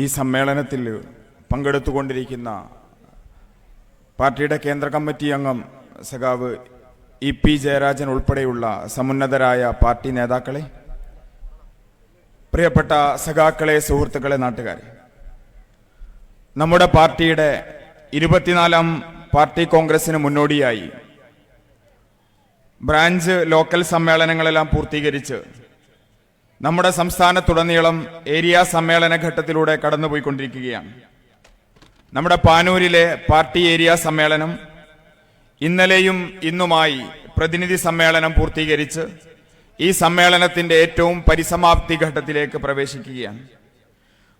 ഈ സമ്മേളനത്തിൽ പങ്കെടുത്തുകൊണ്ടിരിക്കുന്ന പാർട്ടിയുടെ കേന്ദ്ര കമ്മിറ്റി അംഗം സഖാവ് ഇ പി ജയരാജൻ ഉൾപ്പെടെയുള്ള സമുന്നതരായ പാർട്ടി നേതാക്കളെ പ്രിയപ്പെട്ട സഖാക്കളെ സുഹൃത്തുക്കളെ നാട്ടുകാരെ നമ്മുടെ പാർട്ടിയുടെ ഇരുപത്തിനാലാം പാർട്ടി കോൺഗ്രസിന് മുന്നോടിയായി ബ്രാഞ്ച് ലോക്കൽ സമ്മേളനങ്ങളെല്ലാം പൂർത്തീകരിച്ച് നമ്മുടെ സംസ്ഥാനത്തുടനീളം ഏരിയ സമ്മേളന ഘട്ടത്തിലൂടെ കടന്നുപോയിക്കൊണ്ടിരിക്കുകയാണ്. നമ്മുടെ പാനൂരിലെ പാർട്ടി ഏരിയ സമ്മേളനം ഇന്നലെയും ഇന്നുമായി പ്രതിനിധി സമ്മേളനം പൂർത്തീകരിച്ച് ഈ സമ്മേളനത്തിന്റെ ഏറ്റവും പരിസമാപ്തി ഘട്ടത്തിലേക്ക് പ്രവേശിക്കുകയാണ്.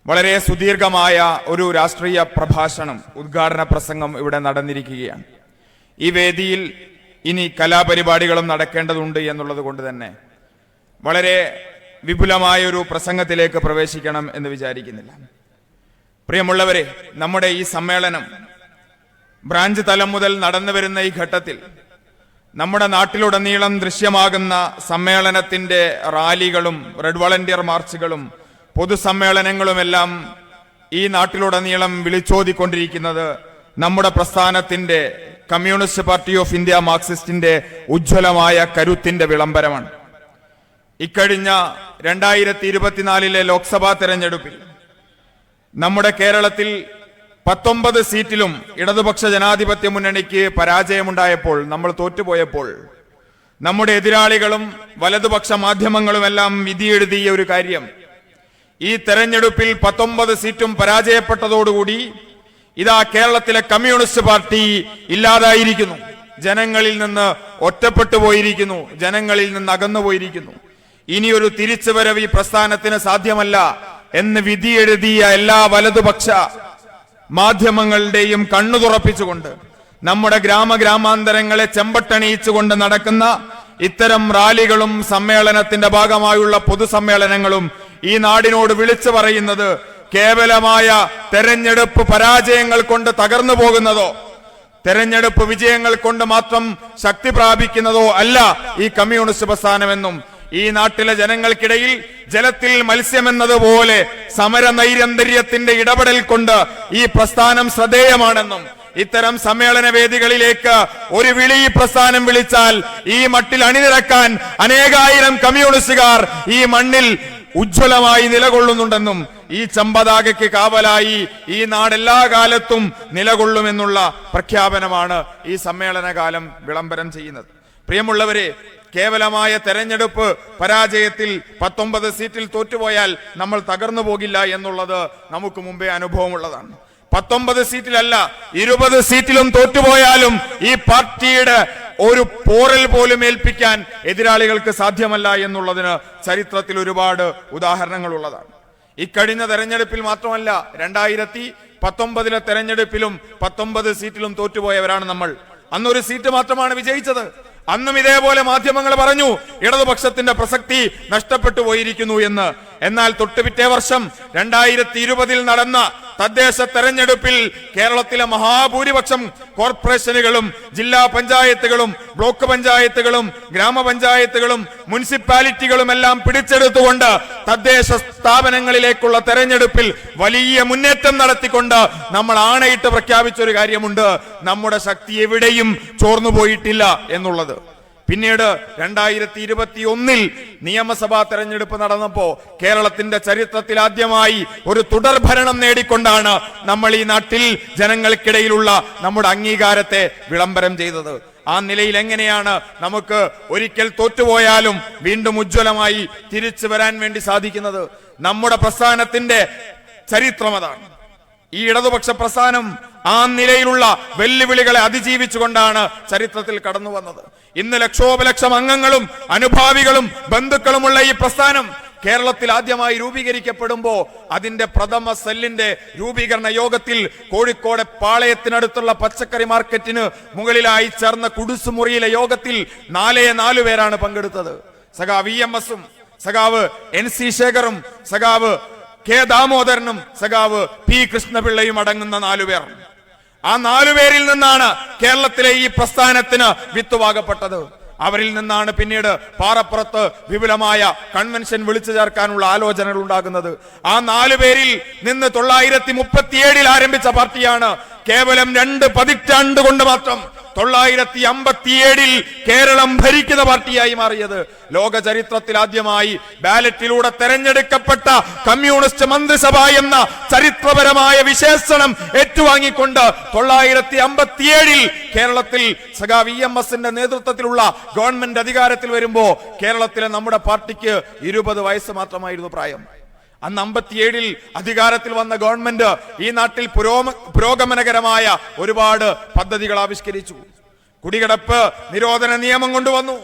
വളരെ സുദീർഘമായ ഒരു രാഷ്ട്രീയ പ്രഭാഷണം ഉദ്ഘാടന പ്രസംഗം ഇവിടെ നടന്നിരിക്കുകയാണ്. ഈ വേദിയിൽ ഇനി കലാപരിപാടികളും നടക്കേണ്ടതുണ്ട് എന്നുള്ളത് കൊണ്ട് തന്നെ വളരെ വിപുലമായ ഒരു പ്രസംഗത്തിലേക്ക് പ്രവേശിക്കണം എന്ന് വിചാരിക്കുന്നില്ല. പ്രിയമുള്ളവരെ നമ്മുടെ ഈ സമ്മേളനം ബ്രാഞ്ച് തലം മുതൽ നടന്നു വരുന്ന ഈ ഘട്ടത്തിൽ നമ്മുടെ നാട്ടിലുടനീളം ദൃശ്യമാകുന്ന സമ്മേളനത്തിന്റെ റാലികളും റെഡ് വളണ്ടിയർ മാർച്ചുകളും പൊതുസമ്മേളനങ്ങളുമെല്ലാം ഈ നാട്ടിലുടനീളം വിളിച്ചോതിക്കൊണ്ടിരിക്കുന്നത് നമ്മുടെ പ്രസ്ഥാനത്തിന്റെ കമ്മ്യൂണിസ്റ്റ് പാർട്ടി ഓഫ് ഇന്ത്യ മാർക്സിസ്റ്റിന്റെ ഉജ്ജ്വലമായ കരുത്തിന്റെ വിളംബരമാണ്. ഇക്കഴിഞ്ഞ രണ്ടായിരത്തി ഇരുപത്തിനാലിലെ ലോക്സഭാ തെരഞ്ഞെടുപ്പിൽ നമ്മുടെ കേരളത്തിൽ പത്തൊമ്പത് സീറ്റിലും ഇടതുപക്ഷ ജനാധിപത്യ മുന്നണിക്ക് പരാജയമുണ്ടായപ്പോൾ നമ്മൾ തോറ്റുപോയപ്പോൾ നമ്മുടെ എതിരാളികളും വലതുപക്ഷ മാധ്യമങ്ങളുമെല്ലാം വിധിയെഴുതിയ ഒരു കാര്യം. ഈ തെരഞ്ഞെടുപ്പിൽ പത്തൊമ്പത് സീറ്റും പരാജയപ്പെട്ടതോടുകൂടി ഇതാ കേരളത്തിലെ കമ്മ്യൂണിസ്റ്റ് പാർട്ടി ഇല്ലാതായിരിക്കുന്നു. ജനങ്ങളിൽ നിന്ന് ഒറ്റപ്പെട്ടു പോയിരിക്കുന്നു ജനങ്ങളിൽ നിന്ന് അകന്നു പോയിരിക്കുന്നു ഇനിയൊരു തിരിച്ചുവരവ് ഈ പ്രസ്ഥാനത്തിന് സാധ്യമല്ല എന്ന് വിധിയെഴുതിയ എല്ലാ വലതുപക്ഷ മാധ്യമങ്ങളുടെയും കണ്ണു തുറപ്പിച്ചുകൊണ്ട് നമ്മുടെ ഗ്രാമഗ്രാമാന്തരങ്ങളെ ചെമ്പട്ടണിയിച്ചുകൊണ്ട് നടക്കുന്ന ഇത്തരം റാലികളും സമ്മേളനത്തിന്റെ ഭാഗമായുള്ള പൊതുസമ്മേളനങ്ങളും ഈ നാടിനോട് വിളിച്ചു പറയുന്നത് കേവലമായ തെരഞ്ഞെടുപ്പ് പരാജയങ്ങൾ കൊണ്ട് തകർന്നു പോകുന്നതോ തെരഞ്ഞെടുപ്പ് വിജയങ്ങൾ കൊണ്ട് മാത്രം ശക്തി പ്രാപിക്കുന്നതോ അല്ല ഈ കമ്മ്യൂണിസ്റ്റ് പ്രസ്ഥാനമെന്നും ഈ നാട്ടിലെ ജനങ്ങൾക്കിടയിൽ ജലത്തിൽ മത്സ്യമെന്നതുപോലെ സമര നൈരന്തര്യത്തിന്റെ ഇടപെടൽ കൊണ്ട് ഈ പ്രസ്ഥാനം ശ്രദ്ധേയമാണെന്നും ഇത്തരം സമ്മേളന വേദികളിലേക്ക് ഒരു വിളി പ്രസ്ഥാനം വിളിച്ചാൽ ഈ മട്ടിൽ അണിനിരക്കാൻ അനേകായിരം കമ്മ്യൂണിസ്റ്റുകാർ ഈ മണ്ണിൽ ഉജ്ജ്വലമായി നിലകൊള്ളുന്നുണ്ടെന്നും ഈ ചമ്പതാകയ്ക്ക് കാവലായി ഈ നാട് എല്ലാ കാലത്തും നിലകൊള്ളുമെന്നുള്ള പ്രഖ്യാപനമാണ് ഈ സമ്മേളനകാലം വിളംബരം ചെയ്യുന്നത്. പ്രിയമുള്ളവരെ കേവലമായ തെരഞ്ഞെടുപ്പ് പരാജയത്തിൽ പത്തൊമ്പത് സീറ്റിൽ തോറ്റുപോയാൽ നമ്മൾ തകർന്നു പോകില്ല എന്നുള്ളത് നമുക്ക് മുമ്പേ അനുഭവമുള്ളതാണ്. പത്തൊമ്പത് സീറ്റിലല്ല ഇരുപത് സീറ്റിലും തോറ്റുപോയാലും ഈ പാർട്ടിയുടെ ഒരു പോറൽ പോലും ഏൽപ്പിക്കാൻ എതിരാളികൾക്ക് സാധ്യമല്ല എന്നുള്ളതിന് ചരിത്രത്തിൽ ഒരുപാട് ഉദാഹരണങ്ങൾ ഉള്ളതാണ് ഇക്കഴിഞ്ഞ തെരഞ്ഞെടുപ്പിൽ മാത്രമല്ല രണ്ടായിരത്തി പത്തൊമ്പതിലെ തെരഞ്ഞെടുപ്പിലും പത്തൊമ്പത് സീറ്റിലും തോറ്റുപോയവരാണ് നമ്മൾ. അന്നൊരു സീറ്റ് മാത്രമാണ് വിജയിച്ചത്. അന്നും ഇതേപോലെ മാധ്യമങ്ങൾ പറഞ്ഞു ഇടതുപക്ഷത്തിന്റെ പ്രസക്തി നഷ്ടപ്പെട്ടു പോയിരിക്കുന്നു എന്ന്. എന്നാൽ തൊട്ടുപിറ്റേ വർഷം രണ്ടായിരത്തി ഇരുപതിൽ നടന്ന തദ്ദേശ തെരഞ്ഞെടുപ്പിൽ കേരളത്തിലെ മഹാഭൂരിപക്ഷം കോർപ്പറേഷനുകളും ജില്ലാ പഞ്ചായത്തുകളും ബ്ലോക്ക് പഞ്ചായത്തുകളും ഗ്രാമപഞ്ചായത്തുകളും മുനിസിപ്പാലിറ്റികളും എല്ലാം പിടിച്ചെടുത്തുകൊണ്ട് തദ്ദേശ സ്ഥാപനങ്ങളിലേക്കുള്ള തെരഞ്ഞെടുപ്പിൽ വലിയ മുന്നേറ്റം നടത്തിക്കൊണ്ട് നമ്മൾ ആണയിട്ട് പ്രഖ്യാപിച്ച ഒരു കാര്യമുണ്ട്. നമ്മുടെ ശക്തി എവിടെയും ചോർന്നു പോയിട്ടില്ല എന്നുള്ളത്. പിന്നീട് രണ്ടായിരത്തി ഇരുപത്തി ഒന്നിൽ നിയമസഭാ തെരഞ്ഞെടുപ്പ് നടന്നപ്പോ കേരളത്തിന്റെ ചരിത്രത്തിൽ ആദ്യമായി ഒരു തുടർഭരണം നേടിക്കൊണ്ടാണ് നമ്മൾ ഈ നാട്ടിൽ ജനങ്ങൾക്കിടയിലുള്ള നമ്മുടെ അംഗീകാരത്തെ വിളംബരം ചെയ്തത്. ആ നിലയിൽ എങ്ങനെയാണ് നമുക്ക് ഒരിക്കൽ തോറ്റുപോയാലും വീണ്ടും ഉജ്ജ്വലമായി തിരിച്ചു വരാൻ വേണ്ടി സാധിക്കുന്നത്? നമ്മുടെ പ്രസ്ഥാനത്തിന്റെ ചരിത്രം അതാണ് ഈ ഇടതുപക്ഷ പ്രസ്ഥാനം ആ നിലയിലുള്ള വെല്ലുവിളികളെ അതിജീവിച്ചുകൊണ്ടാണ് ചരിത്രത്തിൽ കടന്നു വന്നത്. ഇന്ന് ലക്ഷോപലക്ഷം അംഗങ്ങളും അനുഭാവികളും ബന്ധുക്കളുമുള്ള ഈ പ്രസ്ഥാനം കേരളത്തിൽ ആദ്യമായി രൂപീകരിക്കപ്പെടുമ്പോ അതിന്റെ പ്രഥമ സെല്ലിന്റെ രൂപീകരണ യോഗത്തിൽ കോഴിക്കോട് പാളയത്തിനടുത്തുള്ള പച്ചക്കറി മാർക്കറ്റിന് മുകളിലായി ചേർന്ന കുടുസുമുറിയിലെ യോഗത്തിൽ നാലേ നാലു പേരാണ് പങ്കെടുത്തത്. സഖാവ് ഇ എം എസും സഖാവ് എൻ സി ശേഖറും സഖാവ് കെ ദാമോദരനും സഖാവ് പി കൃഷ്ണപിള്ളയും അടങ്ങുന്ന നാലുപേർ ആ നാലുപേരിൽ നിന്നാണ് കേരളത്തിലെ ഈ പ്രസ്ഥാനത്തിന് വിത്തുവാകപ്പെട്ടത്. അവരിൽ നിന്നാണ് പിന്നീട് പാറപ്പുറത്ത് വിപുലമായ കൺവെൻഷൻ വിളിച്ചു ചേർക്കാനുള്ള ആലോചനകൾ ഉണ്ടാകുന്നത്. ആ നാലു പേരിൽ നിന്ന് തൊള്ളായിരത്തി മുപ്പത്തിയേഴിൽ ആരംഭിച്ച പാർട്ടിയാണ് കേവലം രണ്ട് പതിറ്റാണ്ട് കൊണ്ട് മാത്രം തൊള്ളായിരത്തി അമ്പത്തിയേഴിൽ കേരളം ഭരിക്കുന്ന പാർട്ടിയായി മാറിയത്. ലോക ചരിത്രത്തിൽ ആദ്യമായി ബാലറ്റിലൂടെ തെരഞ്ഞെടുക്കപ്പെട്ട കമ്മ്യൂണിസ്റ്റ് മന്ത്രിസഭ എന്ന ചരിത്രപരമായ വിശേഷണം ഏറ്റുവാങ്ങിക്കൊണ്ട് തൊള്ളായിരത്തി അമ്പത്തിയേഴിൽ കേരളത്തിൽ സഖാ വി എം എസിന്റെ നേതൃത്വത്തിലുള്ള ഗവൺമെന്റ് അധികാരത്തിൽ വരുമ്പോ കേരളത്തിലെ നമ്മുടെ പാർട്ടിക്ക് ഇരുപത് വയസ്സ് മാത്രമായിരുന്നു പ്രായം. അന്ന് അമ്പത്തിയേഴിൽ അധികാരത്തിൽ വന്ന ഗവൺമെന്റ് ഈ നാട്ടിൽ പുരോഗ പുരോഗമനകരമായ ഒരുപാട് പദ്ധതികൾ ആവിഷ്കരിച്ചു. കുടികിടപ്പ് നിരോധന നിയമം കൊണ്ടുവന്നു.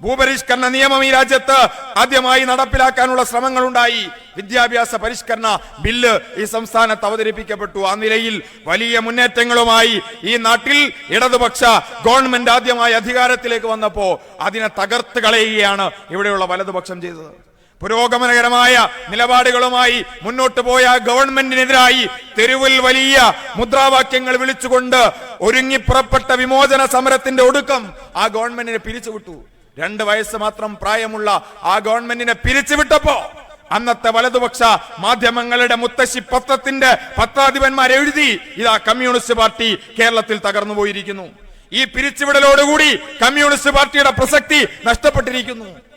ഭൂപരിഷ്കരണ നിയമം ഈ രാജ്യത്ത് ആദ്യമായി നടപ്പിലാക്കാനുള്ള ശ്രമങ്ങൾ ഉണ്ടായി വിദ്യാഭ്യാസ പരിഷ്കരണ ബില്ല് ഈ സംസ്ഥാനത്ത് അവതരിപ്പിക്കപ്പെട്ടു. ആ നിലയിൽ വലിയ മുന്നേറ്റങ്ങളുമായി ഈ നാട്ടിൽ ഇടതുപക്ഷ ഗവൺമെന്റ് ആദ്യമായി അധികാരത്തിലേക്ക് വന്നപ്പോ അതിനെ തകർത്ത് കളയുകയാണ് ഇവിടെയുള്ള വലതുപക്ഷം ചെയ്തത്. പുരോഗമനകരമായ നിലപാടുകളുമായി മുന്നോട്ട് പോയ ഗവൺമെന്റിനെതിരായി തെരുവിൽ വലിയ മുദ്രാവാക്യങ്ങൾ വിളിച്ചുകൊണ്ട് ഒരുങ്ങി ഒരുങ്ങിപ്പുറപ്പെട്ട വിമോചന സമരത്തിന്റെ ഒടുക്കം ആ ഗവൺമെന്റിനെ പിരിച്ചുവിട്ടു. രണ്ട് വയസ്സ് മാത്രം പ്രായമുള്ള ആ ഗവൺമെന്റിനെ പിരിച്ചുവിട്ടപ്പോ അന്നത്തെ വലതുപക്ഷ മാധ്യമങ്ങളുടെ മുത്തശ്ശി പത്രത്തിന്റെ പത്രാധിപന്മാർ എഴുതി ഇതാ കമ്മ്യൂണിസ്റ്റ് പാർട്ടി കേരളത്തിൽ തകർന്നു പോയിരിക്കുന്നു. ഈ പിരിച്ചുവിടലോടുകൂടി കമ്മ്യൂണിസ്റ്റ് പാർട്ടിയുടെ പ്രസക്തി നഷ്ടപ്പെട്ടിരിക്കുന്നു.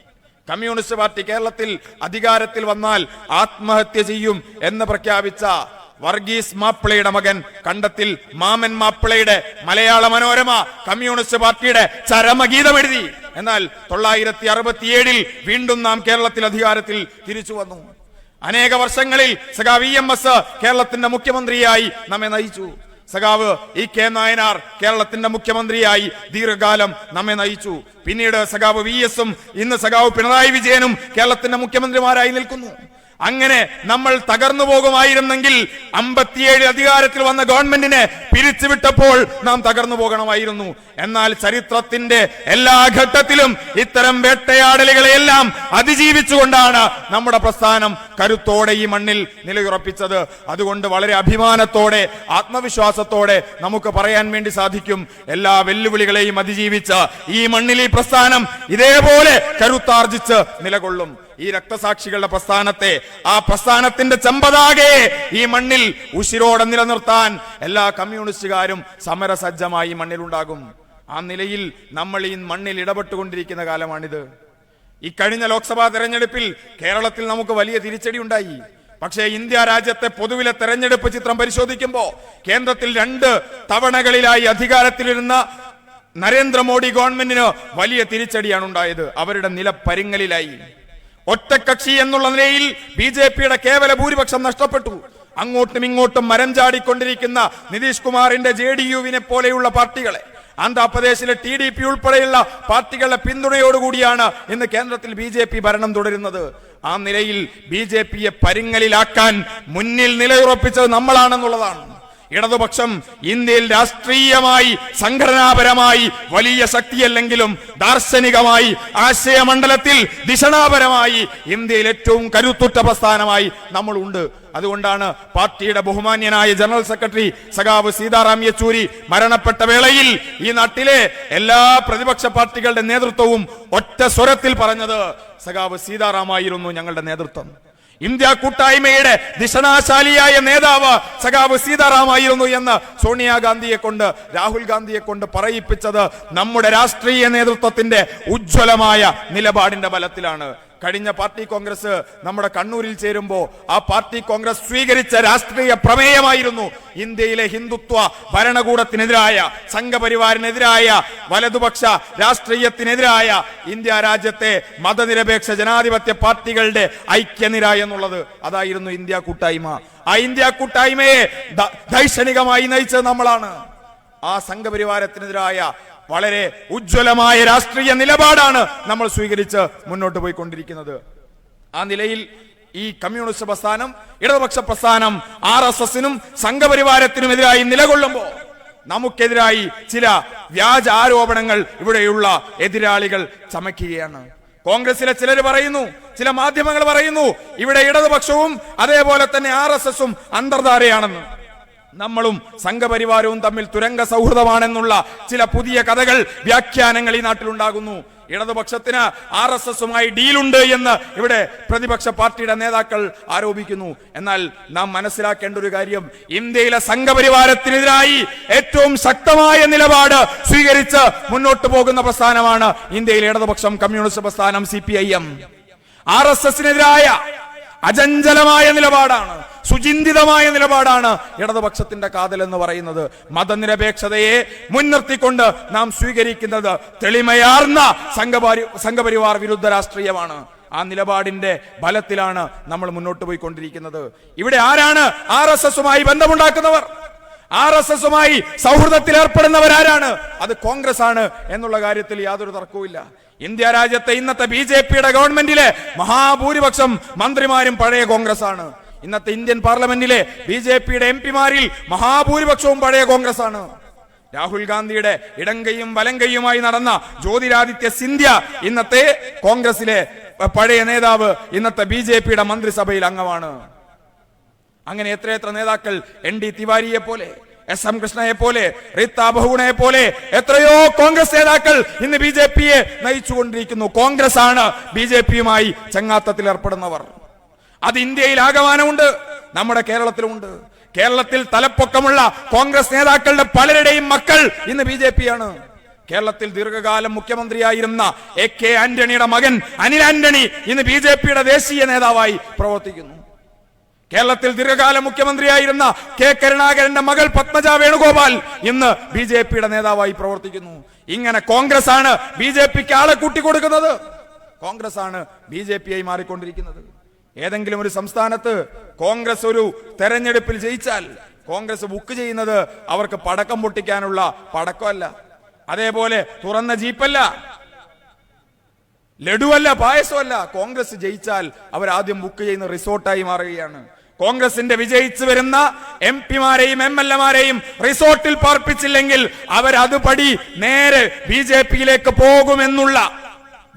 കമ്മ്യൂണിസ്റ്റ് പാർട്ടി കേരളത്തിൽ അധികാരത്തിൽ വന്നാൽ ആത്മഹത്യ ചെയ്യും എന്ന് പ്രഖ്യാപിച്ച വർഗീസ് മാപ്പിളയുടെ മകൻ കണ്ടത്തിൽ മാമൻ മാപ്പിളയുടെ മലയാള മനോരമ കമ്മ്യൂണിസ്റ്റ് പാർട്ടിയുടെ ചരമഗീതം എഴുതി എന്നാൽ തൊള്ളായിരത്തി അറുപത്തിയേഴിൽ വീണ്ടും നാം കേരളത്തിൽ അധികാരത്തിൽ തിരിച്ചു വന്നു. അനേക വർഷങ്ങളിൽ സഖാ വി എം എസ് കേരളത്തിന്റെ മുഖ്യമന്ത്രിയായി നമ്മെ നയിച്ചു. സഖാവ് ഇ കെ നായനാർ കേരളത്തിന്റെ മുഖ്യമന്ത്രിയായി ദീർഘകാലം നമ്മെ നയിച്ചു. പിന്നീട് സഖാവ് വി എസും ഇന്ന് സഖാവ് പിണറായി വിജയനും കേരളത്തിന്റെ മുഖ്യമന്ത്രിമാരായി നിൽക്കുന്നു. അങ്ങനെ നമ്മൾ തകർന്നു പോകുമായിരുന്നെങ്കിൽ അമ്പത്തിയേഴ് അധികാരത്തിൽ വന്ന ഗവൺമെന്റിനെ പിരിച്ചുവിട്ടപ്പോൾ നാം തകർന്നു പോകണമായിരുന്നു. എന്നാൽ ചരിത്രത്തിന്റെ എല്ലാ ഘട്ടത്തിലും ഇത്തരം വേട്ടയാടലുകളെയെല്ലാം അതിജീവിച്ചുകൊണ്ടാണ് നമ്മുടെ പ്രസ്ഥാനം കരുത്തോടെ ഈ മണ്ണിൽ നിലയുറപ്പിച്ചത്. അതുകൊണ്ട് വളരെ അഭിമാനത്തോടെ ആത്മവിശ്വാസത്തോടെ നമുക്ക് പറയാൻ വേണ്ടി സാധിക്കും. എല്ലാ വെല്ലുവിളികളെയും അതിജീവിച്ച ഈ മണ്ണിൽ ഈ പ്രസ്ഥാനം ഇതേപോലെ കരുത്താർജിച്ച് നിലകൊള്ളും. ഈ രക്തസാക്ഷികളുടെ പ്രസ്ഥാനത്തെ ആ പ്രസ്ഥാനത്തിന്റെ ചെമ്പതാകെ ഈ മണ്ണിൽ ഉശിരോടെ നിലനിർത്താൻ എല്ലാ കമ്മ്യൂണിസ്റ്റുകാരും സമരസജ്ജമായി ഈ മണ്ണിലുണ്ടാകും. ആ നിലയിൽ നമ്മൾ ഈ മണ്ണിൽ ഇടപെട്ടുകൊണ്ടിരിക്കുന്ന കാലമാണിത്. ഈ കഴിഞ്ഞ ലോക്സഭാ തെരഞ്ഞെടുപ്പിൽ കേരളത്തിൽ നമുക്ക് വലിയ തിരിച്ചടി ഉണ്ടായി. പക്ഷേ ഇന്ത്യ രാജ്യത്തെ പൊതുവിലെ തെരഞ്ഞെടുപ്പ് ചിത്രം പരിശോധിക്കുമ്പോൾ കേന്ദ്രത്തിൽ രണ്ട് തവണകളിലായി അധികാരത്തിലിരുന്ന നരേന്ദ്രമോദി ഗവൺമെന്റിന് വലിയ തിരിച്ചടിയാണ് ഉണ്ടായത്. അവരുടെ നില പരിങ്ങലിലായി. ഒറ്റക്കക്ഷി എന്നുള്ള നിലയിൽ ബി ജെ പിയുടെ കേവല ഭൂരിപക്ഷം നഷ്ടപ്പെട്ടു. അങ്ങോട്ടും ഇങ്ങോട്ടും മരം ചാടിക്കൊണ്ടിരിക്കുന്ന നിതീഷ് കുമാറിന്റെ ജെ ഡി യുവിനെ പോലെയുള്ള പാർട്ടികളെ. ആന്ധ്രാപ്രദേശിലെ ടി ഡി പി ഉൾപ്പെടെയുള്ള പാർട്ടികളുടെ പിന്തുണയോടുകൂടിയാണ് ഇന്ന് കേന്ദ്രത്തിൽ ബി ജെ പി ഭരണം തുടരുന്നത്. ആ നിലയിൽ ബി ജെ പിയെ പരിങ്ങലിലാക്കാൻ മുന്നിൽ നിലയുറപ്പിച്ചത് നമ്മളാണെന്നുള്ളതാണ്. ഇടതുപക്ഷം ഇന്ത്യയിൽ രാഷ്ട്രീയമായി സംഘടനാപരമായി വലിയ ശക്തിയല്ലെങ്കിലും ദാർശനികമായി ആശയമണ്ഡലത്തിൽ ദിശണാപരമായി ഇന്ത്യയിൽ ഏറ്റവും കരുത്തുറ്റ പ്രസ്ഥാനമായി നമ്മളുണ്ട്. അതുകൊണ്ടാണ് പാർട്ടിയുടെ ബഹുമാന്യനായ ജനറൽ സെക്രട്ടറി സഖാവ് സീതാറാം യെച്ചൂരി മരണപ്പെട്ട വേളയിൽ ഈ നാട്ടിലെ എല്ലാ പ്രതിപക്ഷ പാർട്ടികളുടെ നേതൃത്വവും ഒറ്റ സ്വരത്തിൽ പറഞ്ഞത് സഖാവ് സീതാറാമായിരുന്നു ഞങ്ങളുടെ നേതൃത്വം. ഇന്ത്യ കൂട്ടായ്മയുടെ ദിശനാശാലിയായ നേതാവ് സഖാവ് സീതാറാമായിരുന്നു എന്ന് സോണിയാഗാന്ധിയെ കൊണ്ട് രാഹുൽ ഗാന്ധിയെ കൊണ്ട് പറയിപ്പിച്ചത് നമ്മുടെ രാഷ്ട്രീയ നേതൃത്വത്തിന്റെ ഉജ്ജ്വലമായ നിലപാടിന്റെ ബലത്തിലാണ്. കഴിഞ്ഞ പാർട്ടി കോൺഗ്രസ് നമ്മുടെ കണ്ണൂരിൽ ചേരുമ്പോൾ ആ പാർട്ടി കോൺഗ്രസ് സ്വീകരിച്ച രാഷ്ട്രീയ പ്രമേയമായിരുന്നു ഇന്ത്യയിലെ ഹിന്ദുത്വ ഭരണകൂടത്തിനെതിരായ സംഘപരിവാറിനെതിരായ വലതുപക്ഷ രാഷ്ട്രീയത്തിനെതിരായ ഇന്ത്യ രാജ്യത്തെ മതനിരപേക്ഷ ജനാധിപത്യ പാർട്ടികളുടെ ഐക്യനിര എന്നുള്ളത് അതായിരുന്നു ഇന്ത്യ കൂട്ടായ്മ. ആ ഇന്ത്യ കൂട്ടായ്മയെ ദൈക്ഷണികമായി നയിച്ചത് നമ്മളാണ്. ആ സംഘപരിവാരത്തിനെതിരായ വളരെ ഉജ്ജ്വലമായ രാഷ്ട്രീയ നിലപാടാണ് നമ്മൾ സ്വീകരിച്ച് മുന്നോട്ട് പോയിക്കൊണ്ടിരിക്കുന്നത്. ആ നിലയിൽ ഈ കമ്മ്യൂണിസ്റ്റ് പ്രസ്ഥാനം ഇടതുപക്ഷ പ്രസ്ഥാനം ആർ എസ് എസിനും സംഘപരിവാരത്തിനുമെതിരായി നിലകൊള്ളുമ്പോൾ നമുക്കെതിരായി ചില വ്യാജ ആരോപണങ്ങൾ ഇവിടെയുള്ള എതിരാളികൾ ചമയ്ക്കുകയാണ്. കോൺഗ്രസിലെ ചിലർ പറയുന്നു ചില മാധ്യമങ്ങൾ പറയുന്നു ഇവിടെ ഇടതുപക്ഷവും അതേപോലെ തന്നെ ആർ എസ് എസും അന്തർധാരയാണെന്ന്. നമ്മളും സംഘപരിവാരവും തമ്മിൽ തുരങ്ക സൗഹൃദമാണെന്നുള്ള ചില പുതിയ കഥകൾ വ്യാഖ്യാനങ്ങൾ ഈ നാട്ടിലുണ്ടാകുന്നു. ഇടതുപക്ഷത്തിന് ആർ എസ് എസുമായി ഡീലുണ്ട് എന്ന് ഇവിടെ പ്രതിപക്ഷ പാർട്ടിയുടെ നേതാക്കൾ ആരോപിക്കുന്നു. എന്നാൽ നാം മനസ്സിലാക്കേണ്ട ഒരു കാര്യം ഇന്ത്യയിലെ സംഘപരിവാരത്തിനെതിരായി ഏറ്റവും ശക്തമായ നിലപാട് സ്വീകരിച്ച് മുന്നോട്ട് പോകുന്ന പ്രസ്ഥാനമാണ് ഇന്ത്യയിലെ ഇടതുപക്ഷം കമ്മ്യൂണിസ്റ്റ് പ്രസ്ഥാനം C P I M. R S എസിനെതിരായ അചഞ്ചലമായ നിലപാടാണ് സുചിന്തിതമായ നിലപാടാണ് ഇടതുപക്ഷത്തിന്റെ കാതൽ എന്ന് പറയുന്നത്. മതനിരപേക്ഷതയെ മുൻനിർത്തിക്കൊണ്ട് നാം സ്വീകരിക്കുന്നത് തെളിമയാർന്ന സംഘപരി സംഘപരിവാർ വിരുദ്ധ രാഷ്ട്രീയമാണ്. ആ നിലപാടിന്റെ ബലത്തിലാണ് നമ്മൾ മുന്നോട്ട് പോയിക്കൊണ്ടിരിക്കുന്നത്. ഇവിടെ ആരാണ് ആർ എസ് എസുമായി ബന്ധമുണ്ടാക്കുന്നവർ? ആർ എസ് എസുമായി സൗഹൃദത്തിൽ ഏർപ്പെടുന്നവരാരാണ് അത് കോൺഗ്രസ് ആണ് എന്നുള്ള കാര്യത്തിൽ യാതൊരു തർക്കവുമില്ല. ഇന്ത്യ രാജ്യത്തെ ഇന്നത്തെ ബി ജെ പിയുടെ ഗവൺമെന്റിലെ മഹാഭൂരിപക്ഷം മന്ത്രിമാരും പഴയ കോൺഗ്രസ് ആണ് ഇന്നത്തെ ഇന്ത്യൻ പാർലമെന്റിലെ ബി ജെ പിയുടെ എം പിമാരിൽ മഹാഭൂരിപക്ഷവും പഴയ കോൺഗ്രസ് ആണ് രാഹുൽ ഗാന്ധിയുടെ ഇടങ്കയും വലങ്കയുമായി നടന്ന ജ്യോതിരാദിത്യ സിന്ധ്യ ഇന്നത്തെ കോൺഗ്രസിലെ പഴയ നേതാവ് ഇന്നത്തെ ബി മന്ത്രിസഭയിൽ അംഗമാണ്. അങ്ങനെ എത്രയെത്ര നേതാക്കൾ എൻ ഡി തിവാരിയെ പോലെ എസ് എം കൃഷ്ണയെ പോലെ റീത്ത ബഹുഗുണയെ പോലെ എത്രയോ കോൺഗ്രസ് നേതാക്കൾ ഇന്ന് ബി ജെ പിയെ നയിച്ചുകൊണ്ടിരിക്കുന്നു. കോൺഗ്രസ് ആണ് ബി ജെ പിയുമായി ചങ്ങാത്തത്തിൽ ഏർപ്പെടുന്നവർ. അത് ഇന്ത്യയിൽ ആകമാനമുണ്ട് നമ്മുടെ കേരളത്തിലുമുണ്ട്. കേരളത്തിൽ തലപ്പൊക്കമുള്ള കോൺഗ്രസ് നേതാക്കളുടെ പലരുടെയും മക്കൾ ഇന്ന് ബി ജെ പി ആണ് കേരളത്തിൽ ദീർഘകാലം മുഖ്യമന്ത്രിയായിരുന്ന എ കെ ആന്റണിയുടെ മകൻ അനിൽ ആന്റണി ഇന്ന് ബി ജെ പിയുടെ ദേശീയ നേതാവായി പ്രവർത്തിക്കുന്നു. കേരളത്തിൽ ദീർഘകാല മുഖ്യമന്ത്രിയായിരുന്ന കെ കരുണാകരന്റെ മകൾ പത്മജ വേണുഗോപാൽ ഇന്ന് ബി ജെ പിയുടെ നേതാവായി പ്രവർത്തിക്കുന്നു. ഇങ്ങനെ കോൺഗ്രസ് ആണ് ബി ജെ പിക്ക് ആളെ കൂട്ടിക്കൊടുക്കുന്നത്. കോൺഗ്രസ് ആണ് ബി ജെ പി ആയി മാറിക്കൊണ്ടിരിക്കുന്നത്. ഏതെങ്കിലും ഒരു സംസ്ഥാനത്ത് കോൺഗ്രസ് ഒരു തെരഞ്ഞെടുപ്പിൽ ജയിച്ചാൽ കോൺഗ്രസ് ബുക്ക് ചെയ്യുന്നത് അവർക്ക് പടക്കം പൊട്ടിക്കാനുള്ള പടക്കമല്ല. അതേപോലെ തുറന്ന ജീപ്പല്ല. ലഡുവല്ല പായസമല്ല. കോൺഗ്രസ് ജയിച്ചാൽ അവർ ആദ്യം ബുക്ക് ചെയ്യുന്ന റിസോർട്ടായി മാറുകയാണ്. കോൺഗ്രസിന്റെ വിജയിച്ചു വരുന്ന എം പിമാരെയും എം എൽ എമാരെയും റിസോർട്ടിൽ പാർപ്പിച്ചില്ലെങ്കിൽ അവർ അതുപടി നേരെ ബി ജെ പിയിലേക്ക് പോകുമെന്നുള്ള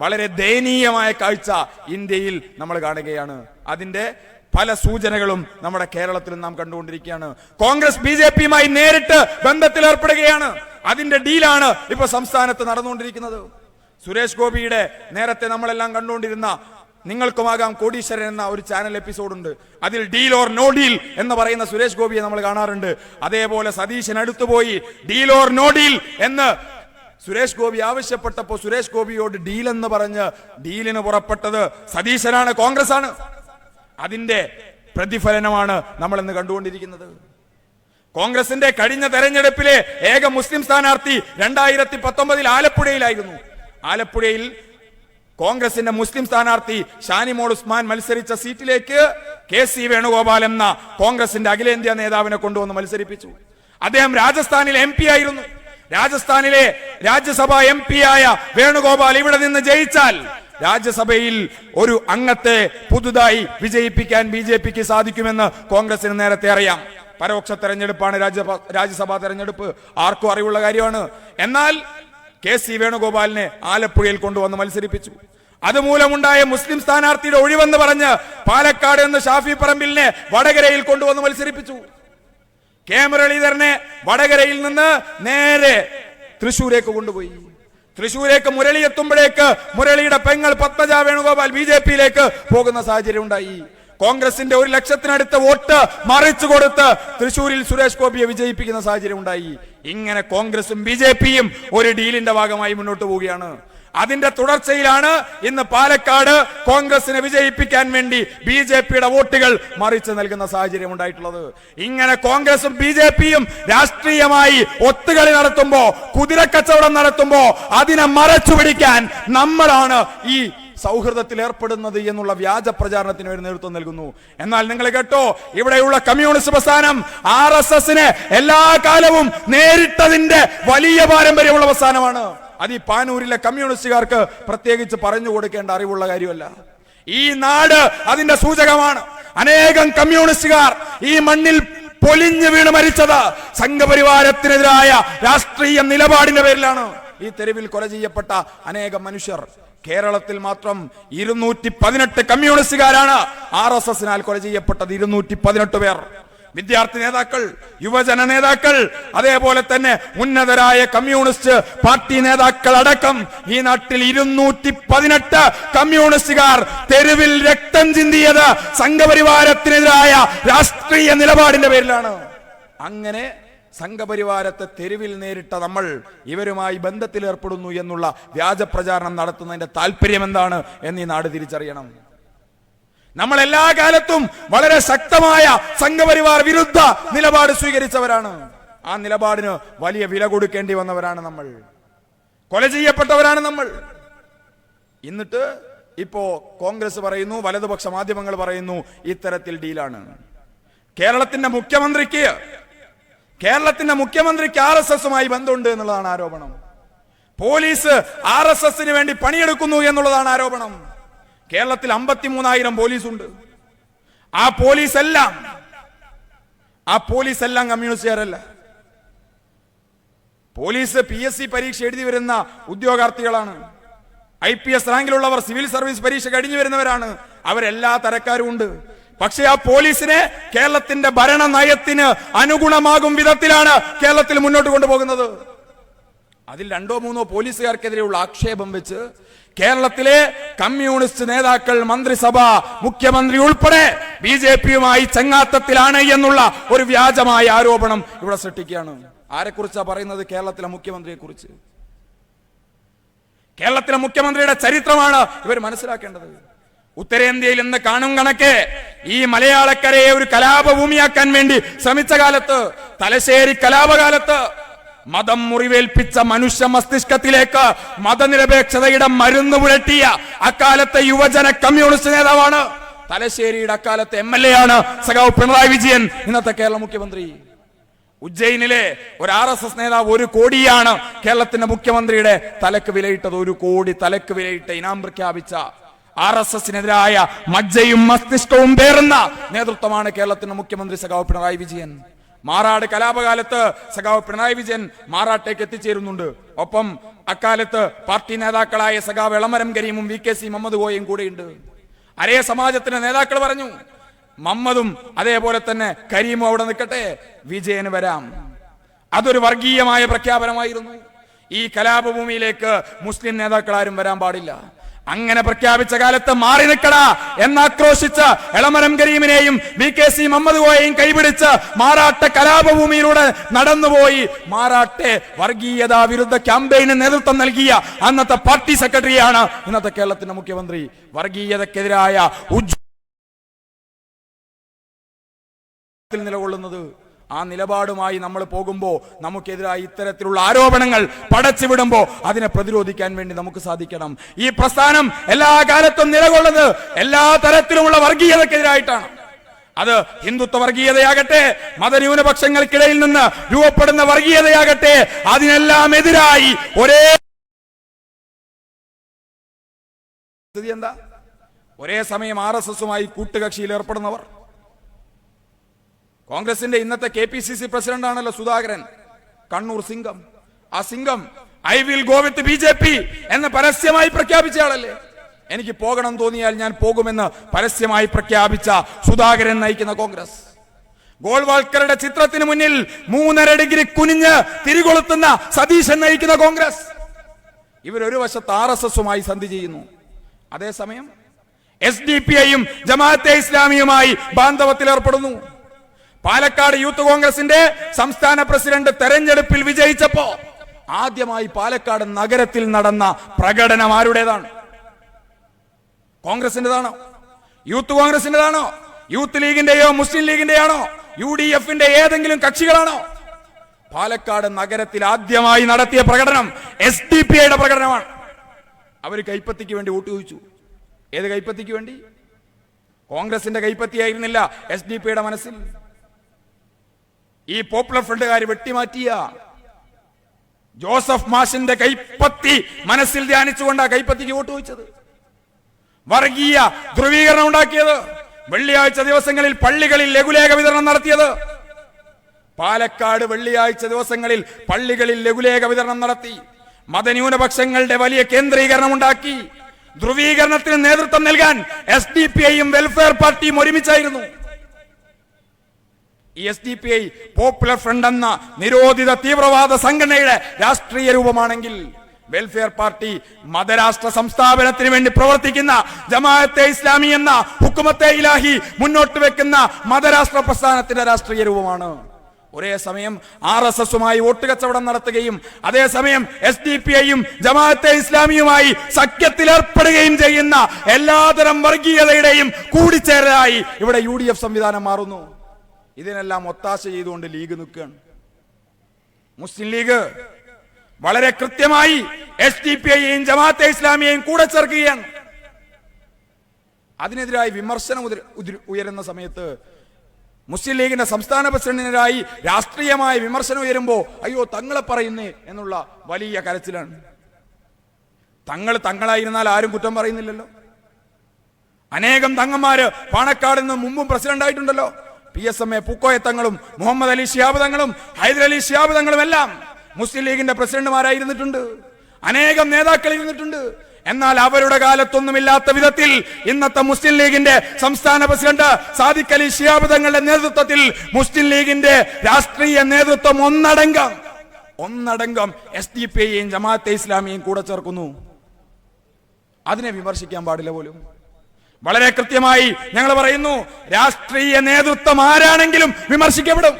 വളരെ ദയനീയമായ കാഴ്ച ഇന്ത്യയിൽ നമ്മൾ കാണുകയാണ്. അതിന്റെ പല സൂചനകളും നമ്മുടെ കേരളത്തിലും നാം കണ്ടുകൊണ്ടിരിക്കുകയാണ്. കോൺഗ്രസ് ബി ജെ പിയുമായി നേരിട്ട് ബന്ധത്തിൽ ഏർപ്പെടുകയാണ്. അതിന്റെ ഡീലാണ് ഇപ്പൊ സംസ്ഥാനത്ത് നടന്നുകൊണ്ടിരിക്കുന്നത്. സുരേഷ് ഗോപിയുടെ നേരത്തെ നമ്മളെല്ലാം കണ്ടുകൊണ്ടിരുന്ന നിങ്ങൾക്കുമാകാം കോടീശ്വരൻ എന്ന ഒരു ചാനൽ എപ്പിസോഡുണ്ട് അതിൽ ഡീൽ ഓർ നോ ഡീൽ എന്ന് പറയുന്ന സുരേഷ് ഗോപിയെ നമ്മൾ കാണാറുണ്ട്. അതേപോലെ സതീശൻ അടുത്തുപോയി ഡീൽ ഓർ നോ ഡീൽ എന്ന് സുരേഷ് ഗോപി ആവശ്യപ്പെട്ടപ്പോൾ സുരേഷ് ഗോപിയോട് ഡീൽ എന്ന് പറഞ്ഞ് ഡീലിന് പുറപ്പെട്ടത് സതീശനാണ് കോൺഗ്രസ് ആണ് അതിന്റെ പ്രതിഫലനമാണ് നമ്മൾ ഇന്ന് കണ്ടുകൊണ്ടിരിക്കുന്നത്. കോൺഗ്രസിന്റെ കഴിഞ്ഞ തെരഞ്ഞെടുപ്പിലെ ഏക മുസ്ലിം സ്ഥാനാർത്ഥി രണ്ടായിരത്തി പത്തൊമ്പതിൽ ആലപ്പുഴയിലായിരുന്നു. ആലപ്പുഴയിൽ കോൺഗ്രസിന്റെ മുസ്ലിം സ്ഥാനാർത്ഥി ഷാനിമോൾ ഉസ്മാൻ മത്സരിച്ച സീറ്റിലേക്ക് കെ സി വേണുഗോപാൽ എന്ന കോൺഗ്രസിന്റെ അഖിലേന്ത്യാ നേതാവിനെ കൊണ്ടുവന്ന് മത്സരിപ്പിച്ചു. അദ്ദേഹം രാജസ്ഥാനിലെ എം ആയിരുന്നു. രാജസ്ഥാനിലെ രാജ്യസഭ എം ആയ വേണുഗോപാൽ ഇവിടെ നിന്ന് ജയിച്ചാൽ രാജ്യസഭയിൽ ഒരു അംഗത്തെ പുതുതായി വിജയിപ്പിക്കാൻ ബി ജെ പിക്ക് സാധിക്കുമെന്ന് കോൺഗ്രസിന് നേരത്തെ അറിയാം. പരോക്ഷ തെരഞ്ഞെടുപ്പാണ് രാജ്യസഭാ തെരഞ്ഞെടുപ്പ്. ആർക്കും അറിവുള്ള കാര്യമാണ്. എന്നാൽ കെ സി വേണുഗോപാലിനെ ആലപ്പുഴയിൽ കൊണ്ടുവന്ന് മത്സരിപ്പിച്ചു. അതുമൂലമുണ്ടായ മുസ്ലിം സ്ഥാനാർത്ഥിയുടെ ഒഴിവെന്ന് പറഞ്ഞ് പാലക്കാട് എന്ന് ഷാഫി പറമ്പിലിനെ വടകരയിൽ കൊണ്ടുവന്ന് മത്സരിപ്പിച്ചു. കെ മുരളീധരനെ വടകരയിൽ നിന്ന് നേരെ തൃശൂരേക്ക് കൊണ്ടുപോയി. തൃശൂരേക്ക് മുരളി എത്തുമ്പോഴേക്ക് മുരളിയുടെ പെങ്ങൾ പത്മജ വേണുഗോപാൽ ബി ജെ പിയിലേക്ക് പോകുന്ന സാഹചര്യം ഉണ്ടായി. കോൺഗ്രസിന്റെ ഒരു ലക്ഷത്തിനടുത്ത വോട്ട് മറിച്ചു കൊടുത്ത് തൃശൂരിൽ സുരേഷ് ഗോപിയെ വിജയിപ്പിക്കുന്ന സാഹചര്യം ഉണ്ടായി. ഇങ്ങനെ കോൺഗ്രസും ബി ജെ പിയും ഒരു ഡീലിന്റെ ഭാഗമായി മുന്നോട്ട് പോവുകയാണ്. അതിന്റെ തുടർച്ചയിലാണ് ഇന്ന് പാലക്കാട് കോൺഗ്രസിനെ വിജയിപ്പിക്കാൻ വേണ്ടി ബി ജെ പിയുടെ വോട്ടുകൾ മറിച്ച് നൽകുന്ന സാഹചര്യം ഉണ്ടായിട്ടുള്ളത്. ഇങ്ങനെ കോൺഗ്രസും ബി ജെ പിയും രാഷ്ട്രീയമായി ഒത്തുകളി നടത്തുമ്പോ കുതിരക്കച്ചവടം നടത്തുമ്പോ അതിനെ മറച്ചു പിടിക്കാൻ നമ്മളാണ് ഈ സൗഹൃദത്തിൽ ഏർപ്പെടുന്നത് എന്നുള്ള വ്യാജ പ്രചാരണത്തിന് ഒരു നേതൃത്വം നൽകുന്നു. എന്നാൽ നിങ്ങൾ കേട്ടോ ഇവിടെയുള്ള കമ്മ്യൂണിസ്റ്റ് പ്രസ്ഥാനം ആർ എസ് എസിന് എല്ലാ കാലവും നേരിട്ടതിന്റെ വലിയ പാരമ്പര്യമുള്ള പ്രസ്ഥാനമാണ് അത് ഈ പാനൂരിലെ കമ്മ്യൂണിസ്റ്റുകാർക്ക് പ്രത്യേകിച്ച് പറഞ്ഞു കൊടുക്കേണ്ട അറിവുള്ള കാര്യമല്ല. ഈ നാട് അതിന്റെ സൂചകമാണ്. അനേകം കമ്മ്യൂണിസ്റ്റുകാർ ഈ മണ്ണിൽ പൊലിഞ്ഞു വീണ് മരിച്ചത് സംഘപരിവാരത്തിനെതിരായ രാഷ്ട്രീയ നിലപാടിന്റെ പേരിലാണ്. ഈ തെരുവിൽ കൊല ചെയ്യപ്പെട്ട അനേകം മനുഷ്യർ കേരളത്തിൽ മാത്രം ഇരുന്നൂറ്റി പതിനെട്ട് കമ്മ്യൂണിസ്റ്റുകാരാണ്. ആർ എസ് എസിനാൽ കൊല ചെയ്യപ്പെട്ടത് ഇരുന്നൂറ്റി പതിനെട്ട് പേർ. വിദ്യാർത്ഥി നേതാക്കൾ യുവജന നേതാക്കൾ അതേപോലെ തന്നെ ഉന്നതരായ കമ്മ്യൂണിസ്റ്റ് പാർട്ടി നേതാക്കൾ അടക്കം ഈ നാട്ടിൽ ഇരുന്നൂറ്റി പതിനെട്ട് കമ്മ്യൂണിസ്റ്റുകാർ തെരുവിൽ രക്തം ചിന്തിയത് സംഘപരിവാരത്തിനെതിരായ രാഷ്ട്രീയ നിലപാടിന്റെ പേരിലാണ്. അങ്ങനെ സംഘപരിവാരത്തെ തെരുവിൽ നേരിട്ട നമ്മൾ ഇവരുമായി ബന്ധത്തിൽ ഏർപ്പെടുന്നു എന്നുള്ള വ്യാജ പ്രചാരണം നടത്തുന്നതിന്റെ താല്പര്യം എന്താണ് എന്ന് ഈ നാട് തിരിച്ചറിയണം. നമ്മൾ എല്ലാ കാലത്തും വളരെ ശക്തമായ സംഘപരിവാർ വിരുദ്ധ നിലപാട് സ്വീകരിച്ചവരാണ്. ആ നിലപാടിന് വലിയ വില കൊടുക്കേണ്ടി വന്നവരാണ് നമ്മൾ. കൊല ചെയ്യപ്പെട്ടവരാണ് നമ്മൾ. എന്നിട്ട് ഇപ്പോ കോൺഗ്രസ് പറയുന്നു വലതുപക്ഷ മാധ്യമങ്ങൾ പറയുന്നു ഇത്തരത്തിൽ ഡീലാണ്. കേരളത്തിന്റെ മുഖ്യമന്ത്രിക്ക് കേരളത്തിന്റെ മുഖ്യമന്ത്രിക്ക് ആർ എസ് എസുമായി ബന്ധമുണ്ട് എന്നുള്ളതാണ് ആരോപണം. പോലീസ് ആർ എസ് എസിന് വേണ്ടി പണിയെടുക്കുന്നു എന്നുള്ളതാണ് ആരോപണം. കേരളത്തിൽ അമ്പത്തിമൂന്നായിരം പോലീസ് ഉണ്ട് ആ പോലീസ് എല്ലാം ആ പോലീസ് എല്ലാം കമ്മ്യൂണിസ്റ്റുകാരല്ല. പോലീസ് പി എസ് സി പരീക്ഷ എഴുതി വരുന്ന ഉദ്യോഗാർത്ഥികളാണ്. ഐ പി എസ് റാങ്കിലുള്ളവർ സിവിൽ സർവീസ് പരീക്ഷ കഴിഞ്ഞു വരുന്നവരാണ്. അവരെല്ലാ തരക്കാരും ഉണ്ട്. പക്ഷേ ആ പോലീസിനെ കേരളത്തിന്റെ ഭരണ നയത്തിന് അനുഗുണമാകും വിധത്തിലാണ് കേരളത്തിൽ മുന്നോട്ട് കൊണ്ടുപോകുന്നത്. അതിൽ രണ്ടോ മൂന്നോ പോലീസുകാർക്കെതിരെയുള്ള ആക്ഷേപം വെച്ച് കേരളത്തിലെ കമ്മ്യൂണിസ്റ്റ് നേതാക്കൾ മന്ത്രിസഭ മുഖ്യമന്ത്രി ഉൾപ്പെടെ ബി ജെ പിയുമായി ചെങ്ങാത്തത്തിലാണ് എന്നുള്ള ഒരു വ്യാജമായ ആരോപണം ഇവിടെ സൃഷ്ടിക്കുകയാണ്. ആരെക്കുറിച്ചാ പറയുന്നത് കേരളത്തിലെ മുഖ്യമന്ത്രിയെ കുറിച്ച് കേരളത്തിലെ മുഖ്യമന്ത്രിയുടെ ചരിത്രമാണ് ഇവർ മനസ്സിലാക്കേണ്ടത്. ഉത്തരേന്ത്യയിൽ ഇന്ന് കാണും കണക്കെ ഈ മലയാളക്കരയെ ഒരു കലാപഭൂമിയാക്കാൻ വേണ്ടി ശ്രമിച്ച കാലത്ത് തലശ്ശേരി കലാപകാലത്ത് മതം മുറിവേൽപ്പിച്ച മനുഷ്യ മസ്തിഷ്കത്തിലേക്ക് മതനിരപേക്ഷതയുടെ മരുന്ന് പുരട്ടിയ അക്കാലത്തെ യുവജന കമ്മ്യൂണിസ്റ്റ് നേതാവാണ് തലശ്ശേരിയുടെ അക്കാലത്തെ എം എൽ എ ആണ് സഖാവ് പിണറായി വിജയൻ. ഇന്നത്തെ കേരള മുഖ്യമന്ത്രി. ഉജ്ജയിനിലെ ഒരു ആർ എസ് എസ് നേതാവ് ഒരു കോടിയാണ് കേരളത്തിന്റെ മുഖ്യമന്ത്രിയുടെ തലക്ക് വിലയിട്ടത്. ഒരു കോടി തലക്ക് വിലയിട്ട ഇനാം പ്രഖ്യാപിച്ച ആർ എസ് എസിനെതിരായ മജ്ജയും മസ്തിഷ്കവും പേറുന്ന നേതൃത്വമാണ് കേരളത്തിന്റെ മുഖ്യമന്ത്രി സഖാവ് പിണറായി വിജയൻ. മാറാട് കലാപകാലത്ത് സഖാവ് പിണറായി വിജയൻ മാറാട്ടേക്ക് എത്തിച്ചേരുന്നുണ്ട്. ഒപ്പം അക്കാലത്ത് പാർട്ടി നേതാക്കളായ സഖാവ് എളമരം കരീമും വി കെ സി മുഹമ്മദ് കോയയും കൂടെയുണ്ട്. അരേ സമാജത്തിന്റെ നേതാക്കൾ പറഞ്ഞു മമ്മദും അതേപോലെ തന്നെ കരീമും അവിടെ നിൽക്കട്ടെ വിജയന് വരാം. അതൊരു വർഗീയമായ പ്രഖ്യാപനമായിരുന്നു. ഈ കലാപഭൂമിയിലേക്ക് മുസ്ലിം നേതാക്കളാരും വരാൻ പാടില്ല. അങ്ങനെ പ്രഖ്യാപിച്ച കാലത്ത് മാറി നിൽക്കടാ എന്നാക്രോശിച്ച് എളമരം കരീമിനെയും വി കെ സി മുഹമ്മദ് കോയെയും കൈപിടിച്ച് മാറാട്ട കലാപഭൂമിയിലൂടെ നടന്നുപോയി. മാറാട്ടെ വർഗീയത വിരുദ്ധ ക്യാമ്പയിന് നേതൃത്വം നൽകിയ അന്നത്തെ പാർട്ടി സെക്രട്ടറിയാണ് ഇന്നത്തെ കേരളത്തിന്റെ മുഖ്യമന്ത്രി. വർഗീയതക്കെതിരായ ഉജ്ജ്വല നിലകൊള്ളുന്നത് ആ നിലപാടുമായി നമ്മൾ പോകുമ്പോൾ നമുക്കെതിരായി ഇത്തരത്തിലുള്ള ആരോപണങ്ങൾ പടച്ചുവിടുമ്പോൾ അതിനെ പ്രതിരോധിക്കാൻ വേണ്ടി നമുക്ക് സാധിക്കണം. ഈ പ്രസ്ഥാനം എല്ലാ കാലത്തും നിലകൊള്ളുന്നത് എല്ലാ തരത്തിലുമുള്ള വർഗീയതക്കെതിരായിട്ടാണ്. അത് ഹിന്ദുത്വ വർഗീയതയാകട്ടെ മതന്യൂനപക്ഷങ്ങൾക്കിടയിൽ നിന്ന് രൂപപ്പെടുന്ന വർഗീയതയാകട്ടെ അതിനെല്ലാം എതിരായി ഒരേ സ്ഥിതി എന്താ? ഒരേ സമയം ആർ എസ് എസുമായി കൂട്ടുകക്ഷിയിൽ ഏർപ്പെടുന്നവർ. കോൺഗ്രസിന്റെ ഇന്നത്തെ K P C C president ആണല്ലോ സുധാകരൻ. കണ്ണൂർ സിംഗം. ആ Singham I will go with B J P എന്ന് പരസ്യമായി പ്രഖ്യാപിച്ച ആളല്ലേ? എനിക്ക് പോകണം തോന്നിയാൽ ഞാൻ പോകുമെന്ന് പരസ്യമായി പ്രഖ്യാപിച്ച സുധാകരൻ നയിക്കുന്ന കോൺഗ്രസ്. ഗോൾവാൾക്കറുടെ ചിത്രത്തിന് മുന്നിൽ മൂന്നര ഡിഗ്രി കുനിഞ്ഞ് തിരികൊളുത്തുന്ന സതീശൻ നയിക്കുന്ന കോൺഗ്രസ്. ഇവരൊരു വശത്ത് ആർ എസ് എസുമായി സന്ധി ചെയ്യുന്നു. അതേസമയം എസ് ഡി പി ഐയും ജമാഅത്തെ ഇസ്ലാമിയുമായി ബാന്ധവത്തിൽ ഏർപ്പെടുന്നു പാലക്കാട് യൂത്ത് കോൺഗ്രസിന്റെ സംസ്ഥാന പ്രസിഡന്റ് തെരഞ്ഞെടുപ്പിൽ വിജയിച്ചപ്പോ ആദ്യമായി പാലക്കാട് നഗരത്തിൽ നടന്ന പ്രകടനം ആരുടേതാണ്? കോൺഗ്രസിന്റേതാണോ? യൂത്ത് കോൺഗ്രസിന്റേതാണോ? യൂത്ത് ലീഗിന്റെയോ മുസ്ലിം ലീഗിന്റെയാണോ? യു ഡി എഫിന്റെ ഏതെങ്കിലും കക്ഷികളാണോ? പാലക്കാട് നഗരത്തിൽ ആദ്യമായി നടത്തിയ പ്രകടനം എസ് ഡി പി ഐയുടെ പ്രകടനമാണ്. അവർ കൈപ്പത്തിക്ക് വേണ്ടി വോട്ട് ചോദിച്ചു. ഏത് കൈപ്പത്തിക്ക് വേണ്ടി? കോൺഗ്രസിന്റെ കൈപ്പത്തിയായിരുന്നില്ല എസ് ഡി പിയുടെ മനസ്സിൽ. ഈ പോപ്പുലർ ഫ്രണ്ടുകാർ വെട്ടിമാറ്റിയ. ജോസഫ് മാഷിന്റെ കൈപ്പത്തി മനസ്സിൽ ധ്യാനിച്ചുകൊണ്ടാ കൈപ്പത്തിക്ക് വോട്ട് ചോദിച്ചത്. വർഗീയ ധ്രുവീകരണം ഉണ്ടാക്കിയത്. വെള്ളിയാഴ്ച ദിവസങ്ങളിൽ പള്ളികളിൽ ലഘുലേഖ വിതരണം നടത്തിയത്. പാലക്കാട് വെള്ളിയാഴ്ച ദിവസങ്ങളിൽ പള്ളികളിൽ ലഘുലേഖ വിതരണം നടത്തി. മതന്യൂനപക്ഷങ്ങളുടെ വലിയ കേന്ദ്രീകരണം ഉണ്ടാക്കി. ധ്രുവീകരണത്തിന് നേതൃത്വം നൽകാൻ എസ് ഡി പി ഐയും വെൽഫെയർ പാർട്ടിയും ഒരുമിച്ചായിരുന്നു. S D P I popular front എന്ന നിരോധിത തീവ്രവാദ സംഘടനയുടെ രാഷ്ട്രീയ രൂപമാണെങ്കിൽ വെൽഫെയർ പാർട്ടി മതരാഷ്ട്ര സംസ്ഥാപനത്തിന് വേണ്ടി പ്രവർത്തിക്കുന്ന ജമാഅത്തെ ഇസ്ലാമി എന്ന ഹുക്കുമത്തെ ഇലാഹി മുന്നോട്ട് വെക്കുന്ന മതരാഷ്ട്ര പ്രസ്ഥാനത്തിന്റെ രാഷ്ട്രീയ രൂപമാണ്. ഒരേ സമയം ആർ എസ് എസുമായി വോട്ട് കച്ചവടം നടത്തുകയും അതേസമയം എസ് ഡി പി ഐയും ജമാഅത്തെ ഇസ്ലാമിയുമായി സഖ്യത്തിലേർപ്പെടുകയും ചെയ്യുന്ന എല്ലാതരം വർഗീയതയുടെയും കൂടിച്ചേരലായി ഇവിടെ യു സംവിധാനം മാറുന്നു. ഇതിനെല്ലാം ഒത്താശ ചെയ്തുകൊണ്ട് ലീഗ് നിൽക്കുകയാണ്. മുസ്ലിം ലീഗ് വളരെ കൃത്യമായി എസ് ഡി പി ഐയെയും ജമാഅത്തെ ഇസ്ലാമിയെയും കൂടെ ചേർക്കുകയാണ്. അതിനെതിരായി വിമർശനം ഉയരുന്ന സമയത്ത് മുസ്ലിം ലീഗിന്റെ സംസ്ഥാന പ്രസിഡന്റിനെതിരായി രാഷ്ട്രീയമായ വിമർശനം ഉയരുമ്പോൾ അയ്യോ തങ്ങളെ പറയുന്നേ എന്നുള്ള വലിയ കരച്ചിലാണ്. തങ്ങൾ തങ്ങളായിരുന്നാൽ ആരും കുറ്റം പറയുന്നില്ലല്ലോ. അനേകം തങ്ങന്മാര് പാണക്കാട് നിന്ന് മുമ്പും പ്രസിഡന്റ് ആയിട്ടുണ്ടല്ലോ പി എസ് എം എ പൂക്കോയത്തങ്ങളും മുഹമ്മദ് അലി ഷിയാബ് തങ്ങളും ഹൈദരലി ഷിയാബ് തങ്ങളും എല്ലാം മുസ്ലിം ലീഗിന്റെ പ്രസിഡന്റുമാരായിരുന്നിട്ടുണ്ട്. അനേകം നേതാക്കൾ ഇരുന്നിട്ടുണ്ട്. എന്നാൽ അവരുടെ കാലത്തൊന്നുമില്ലാത്ത വിധത്തിൽ ഇന്നത്തെ മുസ്ലിം ലീഗിന്റെ സംസ്ഥാന പ്രസിഡന്റ് സാദിഖ് അലി ഷിയാബ് തങ്ങളുടെ നേതൃത്വത്തിൽ മുസ്ലിം ലീഗിന്റെ രാഷ്ട്രീയ നേതൃത്വം ഒന്നടങ്കം ഒന്നടങ്കം എസ് ഡി പി ഐയും ജമാഅത്തെ ഇസ്ലാമിയും കൂടെ ചേർക്കുന്നു. അതിനെ വിമർശിക്കാൻ പാടില്ല പോലും. വളരെ കൃത്യമായി ഞങ്ങൾ പറയുന്നു രാഷ്ട്രീയ നേതൃത്വം ആരാണെങ്കിലും വിമർശിക്കപ്പെടും.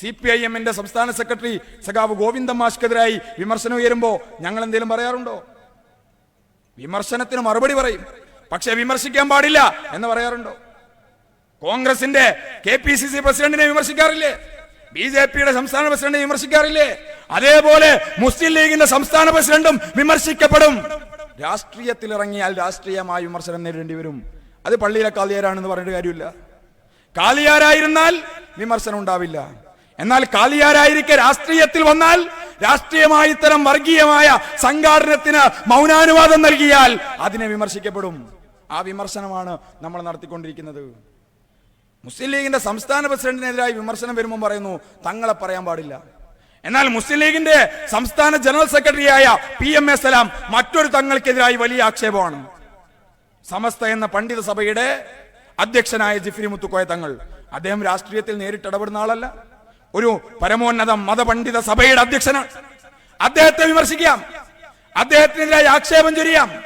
സി പി ഐ എമ്മിന്റെ സംസ്ഥാന സെക്രട്ടറി സഖാവ് ഗോവിന്ദ മാഷ്ക്കെതിരായി വിമർശനം ഉയരുമ്പോ ഞങ്ങൾ എന്തെങ്കിലും പറയാറുണ്ടോ? വിമർശനത്തിന് മറുപടി പറയും. പക്ഷെ വിമർശിക്കാൻ പാടില്ല എന്ന് പറയാറുണ്ടോ? കോൺഗ്രസിന്റെ കെ പി സി സി പ്രസിഡന്റിനെ വിമർശിക്കാറില്ലേ? ബി ജെ പിയുടെ സംസ്ഥാന പ്രസിഡന്റിനെ വിമർശിക്കാറില്ലേ? അതേപോലെ മുസ്ലിം ലീഗിന്റെ സംസ്ഥാന പ്രസിഡന്റും വിമർശിക്കപ്പെടും. രാഷ്ട്രീയത്തിൽ ഇറങ്ങിയാൽ രാഷ്ട്രീയമായ വിമർശനം നേരിടേണ്ടി വരും അത് പള്ളിയിലെ കാലിയാരാണെന്ന് പറഞ്ഞിട്ട് കാര്യമില്ല. കാലിയാരായിരുന്നാൽ വിമർശനം ഉണ്ടാവില്ല. എന്നാൽ കാലിയാരായിരിക്കെ രാഷ്ട്രീയത്തിൽ വന്നാൽ രാഷ്ട്രീയമായി ഇത്തരം വർഗീയമായ സംഘാടനത്തിന് മൗനാനുവാദം നൽകിയാൽ അതിനെ വിമർശിക്കപ്പെടും. ആ വിമർശനമാണ് നമ്മൾ നടത്തിക്കൊണ്ടിരിക്കുന്നത്. മുസ്ലിം ലീഗിന്റെ സംസ്ഥാന പ്രസിഡന്റിനെതിരായി വിമർശനം വരുമ്പോൾ പറയുന്നു തങ്ങളെ പറയാൻ പാടില്ല. എന്നാൽ മുസ്ലിം ലീഗിന്റെ സംസ്ഥാന ജനറൽ സെക്രട്ടറിയായ പി എം എ സലാം മറ്റൊരു തങ്ങൾക്കെതിരായി വലിയ ആക്ഷേപമാണ്. സമസ്ത എന്ന പണ്ഡിത സഭയുടെ അധ്യക്ഷനായ ജിഫ്രി മുത്തുക്കോയ തങ്ങൾ അദ്ദേഹം രാഷ്ട്രീയത്തിൽ നേരിട്ട് ഇടപെടുന്ന ആളല്ല. ഒരു പരമോന്നത മതപണ്ഡിത സഭയുടെ അധ്യക്ഷനാണ്. അദ്ദേഹത്തെ വിമർശിക്കാം. അദ്ദേഹത്തിനെതിരായി ആക്ഷേപം ചൊരിയാം.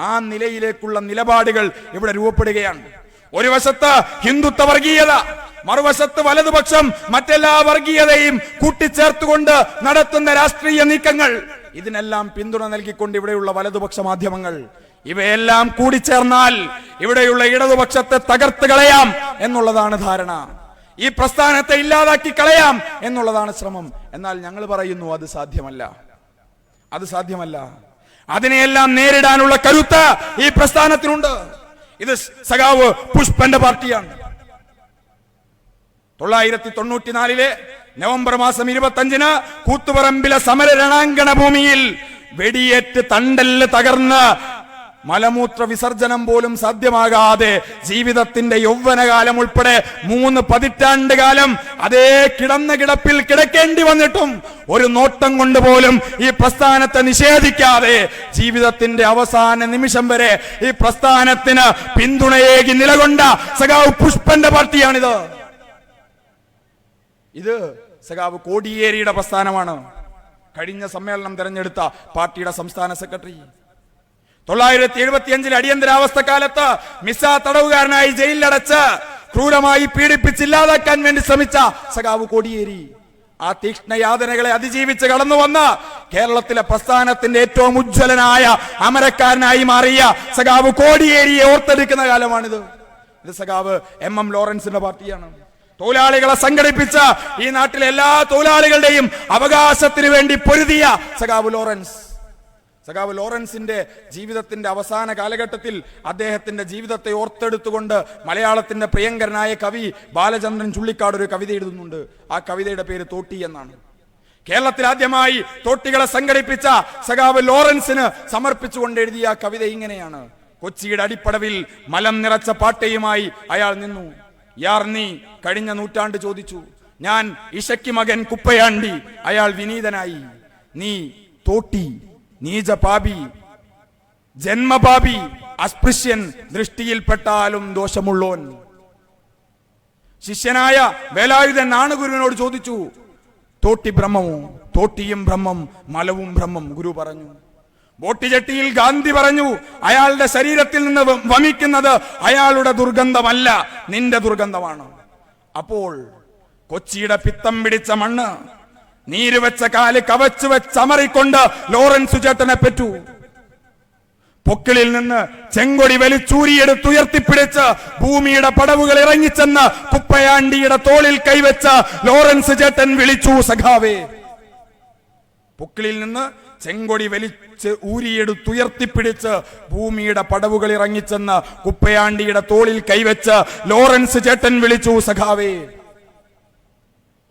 ആ നിലയിലേക്കുള്ള നിലപാടുകൾ ഇവിടെ രൂപപ്പെടുകയാണ്. ഒരു വശത്ത് ഹിന്ദുത്വ വർഗീയത മറുവശത്ത് വലതുപക്ഷം മറ്റെല്ലാ വർഗീയതയും കൂട്ടിച്ചേർത്തുകൊണ്ട് നടത്തുന്ന രാഷ്ട്രീയ നീക്കങ്ങൾ. ഇതിനെല്ലാം പിന്തുണ നൽകിക്കൊണ്ട് ഇവിടെയുള്ള വലതുപക്ഷ മാധ്യമങ്ങൾ ഇവയെല്ലാം കൂടിച്ചേർന്നാൽ ഇവിടെയുള്ള ഇടതുപക്ഷത്തെ തകർത്ത് കളയാം എന്നുള്ളതാണ് ധാരണ. ഈ പ്രസ്ഥാനത്തെ ഇല്ലാതാക്കി കളയാം എന്നുള്ളതാണ് ശ്രമം. എന്നാൽ ഞങ്ങൾ പറയുന്നു അത് സാധ്യമല്ല. അത് സാധ്യമല്ല. അതിനെയെല്ലാം നേരിടാനുള്ള കരുത്ത് ഈ പ്രസ്ഥാനത്തിനുണ്ട്. ഇത് സഖാവ് പുഷ്പന്റെ പാർട്ടിയാണ്. തൊള്ളായിരത്തി തൊണ്ണൂറ്റിനാലിലെ നവംബർ മാസം ഇരുപത്തി അഞ്ചിന് കൂത്തുപറമ്പിലെ സമര രണാങ്കണ ഭൂമിയിൽ വെടിയേറ്റ് തണ്ടൽ തകർന്ന് മലമൂത്ര വിസർജനം പോലും സാധ്യമാകാതെ ജീവിതത്തിന്റെ യൗവനകാലം ഉൾപ്പെടെ മൂന്ന് പതിറ്റാണ്ട് കാലം അതേ കിടന്ന കിടപ്പിൽ കിടക്കേണ്ടി വന്നിട്ടും ഒരു നോട്ടം കൊണ്ട് പോലും ഈ പ്രസ്ഥാനത്തെ നിഷേധിക്കാതെ ജീവിതത്തിന്റെ അവസാന നിമിഷം വരെ ഈ പ്രസ്ഥാനത്തിന് പിന്തുണയേകി നിലകൊണ്ട സഖാവ് പുഷ്പന്റെ പാർട്ടിയാണിത്. ഇത് സഖാവ് കോടിയേരിയുടെ പ്രസ്ഥാനമാണ്. കഴിഞ്ഞ സമ്മേളനം തെരഞ്ഞെടുത്ത പാർട്ടിയുടെ സംസ്ഥാന സെക്രട്ടറി. തൊള്ളായിരത്തി എഴുപത്തി അഞ്ചിൽ അടിയന്തരാവസ്ഥ കാലത്ത് മിസ തടവുകാരനായി ജയിലിലടച്ച് ക്രൂരമായി പീഡിപ്പിച്ചില്ലാതാക്കാൻ വേണ്ടി ശ്രമിച്ച സഖാവ് കോടിയേരി. ആ തീക്ഷ്ണ യാതനകളെ അതിജീവിച്ച് കടന്നു വന്ന് കേരളത്തിലെ പ്രസ്ഥാനത്തിന്റെ ഏറ്റവും ഉജ്ജ്വലനായ അമരക്കാരനായി മാറിയ സഖാവ് കോടിയേരിയെ ഓർത്തെടുക്കുന്ന കാലമാണിത്. ഇത് സഖാവ് എം എം ലോറൻസിന്റെ പാർട്ടിയാണ്. തൊഴിലാളികളെ സംഘടിപ്പിച്ച ഈ നാട്ടിലെ എല്ലാ തൊഴിലാളികളുടെയും അവകാശത്തിന് വേണ്ടി പൊരുതിയ സഖാവ് ലോറൻസ്. സഖാവ് ലോറൻസിന്റെ ജീവിതത്തിന്റെ അവസാന കാലഘട്ടത്തിൽ അദ്ദേഹത്തിന്റെ ജീവിതത്തെ ഓർത്തെടുത്തുകൊണ്ട് മലയാളത്തിന്റെ പ്രിയങ്കരനായ കവി ബാലചന്ദ്രൻ ചുള്ളിക്കാട് ഒരു കവിത എഴുതുന്നുണ്ട്. ആ കവിതയുടെ പേര് തോട്ടി എന്നാണ്. കേരളത്തിൽ ആദ്യമായി തോട്ടികളെ സംഘടിപ്പിച്ച സഖാവ് ലോറൻസിന് സമർപ്പിച്ചുകൊണ്ട് എഴുതിയ ആ കവിത ഇങ്ങനെയാണ്. കൊച്ചിയുടെ അടിപ്പടവിൽ മലം നിറച്ച പാട്ടയുമായി അയാൾ നിന്നു. യാർ നീ കഴിഞ്ഞ നൂറ്റാണ്ട് ചോദിച്ചു. ഞാൻ ഇഷയ്ക്ക് മകൻ കുപ്പയാണ്ടി. അയാൾ വിനീതനായി. നീ തോട്ടി. നീചപാപി ജന്മപാപി അസ്പൃശ്യൻ ദൃഷ്ടിയിൽപ്പെട്ടാലും ദോഷമുള്ളോൻ. ശിഷ്യനായ വേലായുധൻ നാണുഗുരുവിനോട് ചോദിച്ചു തോട്ടി ബ്രഹ്മവും തോട്ടിയും ബ്രഹ്മം മലവും ബ്രഹ്മം ഗുരു പറഞ്ഞു. ബോട്ടിചട്ടിയിൽ ഗാന്ധി പറഞ്ഞു അയാളുടെ ശരീരത്തിൽ നിന്ന് വമിക്കുന്നത് അയാളുടെ ദുർഗന്ധമല്ല നിന്റെ ദുർഗന്ധമാണ്. അപ്പോൾ കൊച്ചിയുടെ പിത്തം പിടിച്ച മണ്ണ് നീര് വെച്ച കാൽ കവച്ചു വെച്ചമറിക്കൊണ്ട് ലോറൻസ് ചേട്ടനെ പെറ്റു. പൊക്കിളിൽ നിന്ന് ചെങ്കൊടി വലിച്ചൂരിയെടുത്തുയർത്തിപ്പിടിച്ച് ഭൂമിയുടെ പടവുകൾ ഇറങ്ങിച്ചെന്ന് കുപ്പയാണ്ടിയുടെ തോളിൽ കൈവച്ച ലോറൻസ് ചേട്ടൻ വിളിച്ചു സഖാവേ. പൊക്കിളിൽ നിന്ന് ചെങ്കൊടി വലിച്ച് ഊരിയെടുത്തുയർത്തിപ്പിടിച്ച് ഭൂമിയുടെ പടവുകൾ ഇറങ്ങിച്ചെന്ന് കുപ്പയാണ്ടിയുടെ തോളിൽ കൈവച്ച് ലോറൻസ് ചേട്ടൻ വിളിച്ചു സഖാവേ.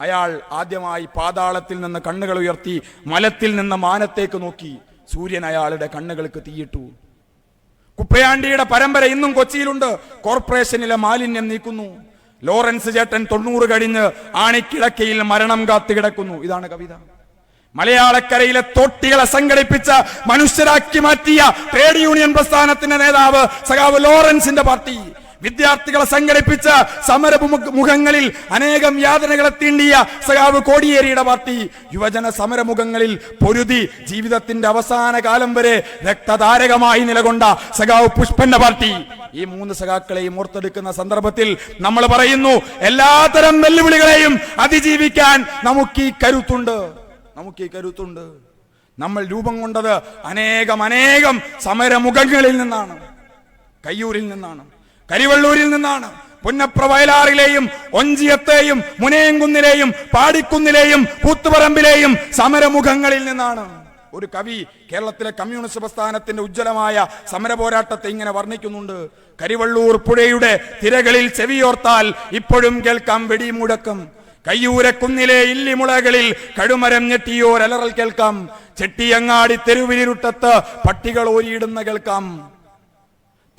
അയാൾ ആദ്യമായി പാതാളത്തിൽ നിന്ന് കണ്ണുകൾ ഉയർത്തി മലത്തിൽ നിന്ന് മാനത്തേക്ക് നോക്കി. സൂര്യൻ അയാളുടെ കണ്ണുകൾക്ക് തീയിട്ടു. കുപ്പയാണ്ടിയുടെ പരമ്പര ഇന്നും കൊച്ചിയിലുണ്ട്. കോർപ്പറേഷനിലെ മാലിന്യം നീക്കുന്നു. ലോറൻസ് ചേട്ടൻ തൊണ്ണൂറ് കഴിഞ്ഞ് ആണിക്കിടക്കയിൽ മരണം കാത്തു കിടക്കുന്നു. ഇതാണ് കവിത. മലയാളക്കരയിലെ തോട്ടികളെ സംഘടിപ്പിച്ച മനുഷ്യരാക്കി മാറ്റിയ ട്രേഡ് യൂണിയൻ പ്രസ്ഥാനത്തിന്റെ നേതാവ് സഖാവ് ലോറൻസിന്റെ പാർട്ടി. വിദ്യാർത്ഥികളെ സംഘടിപ്പിച്ച സമര മുഖങ്ങളിൽ അനേകം യാതനകളെ തീണ്ടിയ സഖാവ് കോടിയേരിയുടെ പാർട്ടി യുവജന സമരമുഖങ്ങളിൽ പൊരുതി ജീവിതത്തിന്റെ അവസാന കാലം വരെ രക്തതാരകമായി നിലകൊണ്ട സഖാവ് പുഷ്പന്റെ പാർട്ടി. ഈ മൂന്ന് സഖാക്കളെയും ഓർത്തെടുക്കുന്ന സന്ദർഭത്തിൽ നമ്മൾ പറയുന്നു എല്ലാത്തരം വെല്ലുവിളികളെയും അതിജീവിക്കാൻ നമുക്ക് ഈ കരുത്തുണ്ട്. നമുക്ക് ഈ കരുത്തുണ്ട്. നമ്മൾ രൂപം കൊണ്ടത് അനേകം അനേകം സമരമുഖങ്ങളിൽ നിന്നാണ്. കയ്യൂരിൽ നിന്നാണ്. കരിവള്ളൂരിൽ നിന്നാണ് പുന്നപ്ര വയലാറിലെയും ഒഞ്ചിയത്തെയും മുനയംകുന്നിലെയും പാടിക്കുന്നിലെയും കൂത്തുപറമ്പിലെയും സമരമുഖങ്ങളിൽ നിന്നാണ്. ഒരു കവി കേരളത്തിലെ കമ്മ്യൂണിസ്റ്റ് പ്രസ്ഥാനത്തിന്റെ ഉജ്ജ്വലമായ സമര പോരാട്ടത്തെ ഇങ്ങനെ വർണിക്കുന്നുണ്ട്. കരിവള്ളൂർ പുഴയുടെ തിരകളിൽ ചെവിയോർത്താൽ ഇപ്പോഴും കേൾക്കാം വെടിമുടക്കം കയ്യൂരക്കുന്നിലെ ഇല്ലിമുളകളിൽ കഴുമരം ഞെട്ടിയോരലറൽ കേൾക്കാം. ചെട്ടിയങ്ങാടി തെരുവിലിരുട്ടത്ത് പട്ടികൾ ഓരിയിടുന്ന കേൾക്കാം.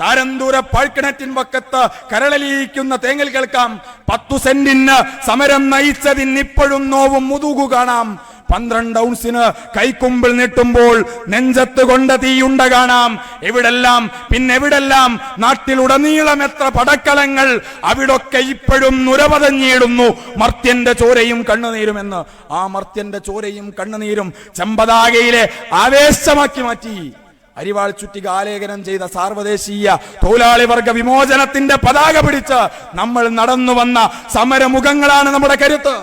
താരന്തൂര പാഴ്ക്കിണറ്റിൻ വക്കത്ത് കരളലിയിക്കുന്ന തേങ്ങൽ കേൾക്കാം. പത്തു സെന്റിന് സമരം നയിച്ചതിന് ഇപ്പോഴും നോവും മുതുകു കാണാം. പന്ത്രണ്ട് ഔൺസിന് കൈക്കുമ്പിൾ നീട്ടുമ്പോൾ നെഞ്ചത്ത് കൊണ്ട തീയുണ്ട കാണാം. എവിടെല്ലാം പിന്നെവിടെല്ലാം നാട്ടിലുടനീളം എത്ര പടക്കലങ്ങൾ അവിടൊക്കെ ഇപ്പോഴും നുരപതഞ്ഞിടുന്നു. മർത്യന്റെ ചോരയും കണ്ണുനീരുമെന്ന് ആ മർത്യന്റെ ചോരയും കണ്ണുനീരും ചെമ്പതാകയിലെ ആവേശമാക്കി മാറ്റി. അരിവാൾ ചുറ്റി ആലേഖനം ചെയ്ത സാർവദേശീയ തൊഴിലാളി വർഗ വിമോചനത്തിന്റെ പതാക പിടിച്ച് നമ്മൾ നടന്നു വന്ന സമരമുഖങ്ങളാണ് നമ്മുടെ കരുത്ത്.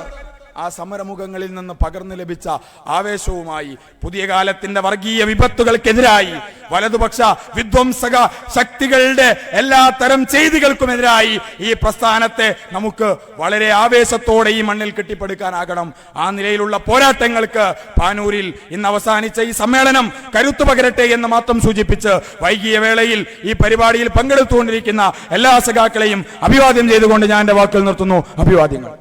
ആ സമരമുഖങ്ങളിൽ നിന്ന് പകർന്നു ലഭിച്ച ആവേശവുമായി പുതിയ കാലത്തിന്റെ വർഗീയ വിപത്തുകൾക്കെതിരായി വലതുപക്ഷ വിധ്വംസക ശക്തികളുടെ എല്ലാ തരം ചെയ്തികൾക്കുമെതിരായി ഈ പ്രസ്ഥാനത്തെ നമുക്ക് വളരെ ആവേശത്തോടെ ഈ മണ്ണിൽ കെട്ടിപ്പടുക്കാനാകണം. ആ നിലയിലുള്ള പോരാട്ടങ്ങൾക്ക് പാനൂരിൽ ഇന്ന് അവസാനിച്ച ഈ സമ്മേളനം കരുത്തു പകരട്ടെ എന്ന് മാത്രം സൂചിപ്പിച്ച് വൈകിയ വേളയിൽ ഈ പരിപാടിയിൽ പങ്കെടുത്തുകൊണ്ടിരിക്കുന്ന എല്ലാ സഖാക്കളെയും അഭിവാദ്യം ചെയ്തുകൊണ്ട് ഞാൻ എന്റെ വാക്കുകൾ നിർത്തുന്നു. അഭിവാദ്യങ്ങൾ.